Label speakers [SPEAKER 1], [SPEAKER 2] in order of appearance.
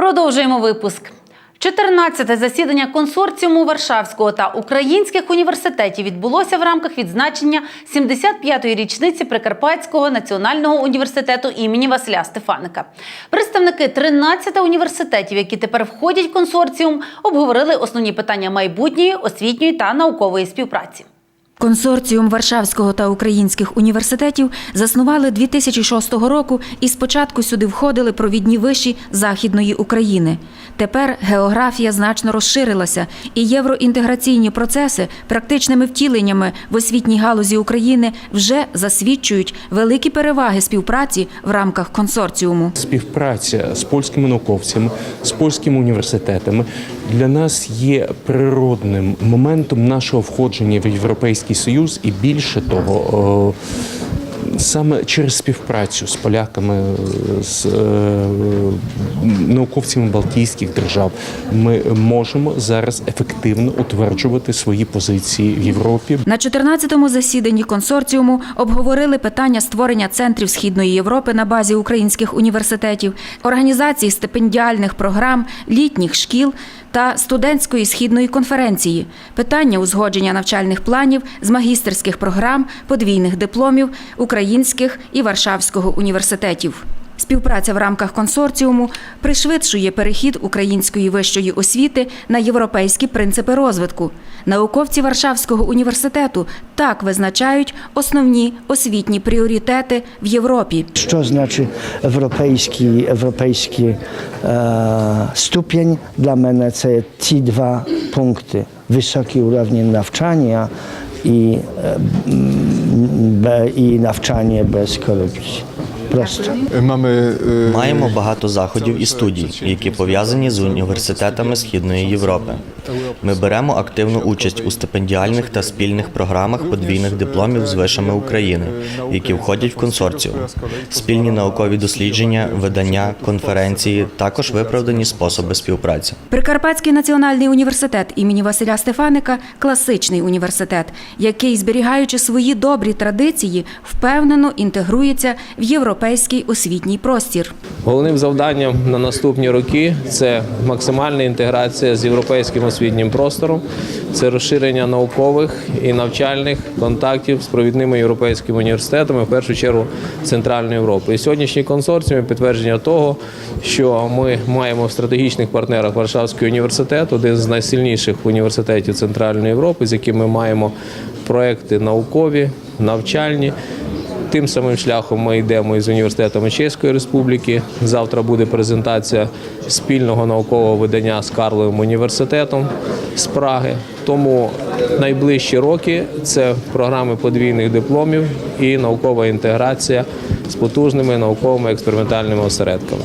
[SPEAKER 1] Продовжуємо випуск. 14-те засідання консорціуму Варшавського та українських університетів відбулося в рамках відзначення 75-ї річниці Прикарпатського національного університету імені Василя Стефаника. Представники 13 університетів, які тепер входять в консорціум, обговорили основні питання майбутньої, освітньої та наукової співпраці.
[SPEAKER 2] Консорціум Варшавського та українських університетів заснували 2006 року і спочатку сюди входили провідні виші Західної України. Тепер географія значно розширилася, і євроінтеграційні процеси практичними втіленнями в освітній галузі України вже засвідчують великі переваги співпраці в рамках консорціуму.
[SPEAKER 3] Співпраця з польськими науковцями, з польськими університетами для нас є природним моментом нашого входження в Європейський Союз, і більше того, саме через співпрацю з поляками, з е, науковцями Балтійських держав, ми можемо зараз ефективно утверджувати свої позиції в Європі.
[SPEAKER 2] На 14-му засіданні консорціуму обговорили питання створення центрів Східної Європи на базі українських університетів, організації стипендіальних програм, літніх шкіл та студентської східної конференції, питання узгодження навчальних планів з магістерських програм, подвійних дипломів українських і Варшавського університетів. Співпраця в рамках консорціуму пришвидшує перехід української вищої освіти на європейські принципи розвитку. Науковці Варшавського університету так визначають основні освітні пріоритети в Європі.
[SPEAKER 4] Що значить європейський, європейський е, ступінь? Для мене це ці два пункти. Високий рівень навчання і, е, і навчання без корупції. Просто.
[SPEAKER 5] Mamy y,
[SPEAKER 6] Маємо багато заходів і студій, які пов'язані з університетами Східної Європи. Ми беремо активну участь у стипендіальних та спільних програмах подвійних дипломів з вишами України, які входять в консорціум. Спільні наукові дослідження, видання, конференції також виправдані способи співпраці.
[SPEAKER 2] Прикарпатський національний університет імені Василя Стефаника класичний університет, який, зберігаючи свої добрі традиції, впевнено інтегрується в європейський освітній простір.
[SPEAKER 7] Головним завданням на наступні роки це максимальна інтеграція з європейським освітнім простором, це розширення наукових і навчальних контактів з провідними європейськими університетами, в першу чергу Центральної Європи. І сьогоднішній консорціум підтвердження того, що ми маємо в стратегічних партнерах Варшавський університет, один з найсильніших університетів Центральної Європи, з яким ми маємо проекти наукові, навчальні. Тим самим шляхом ми йдемо із університетом Чеської Республіки. Завтра буде презентація спільного наукового видання з Карловим університетом з Праги. Тому найближчі роки це програми подвійних дипломів і наукова інтеграція з потужними науковими експериментальними осередками.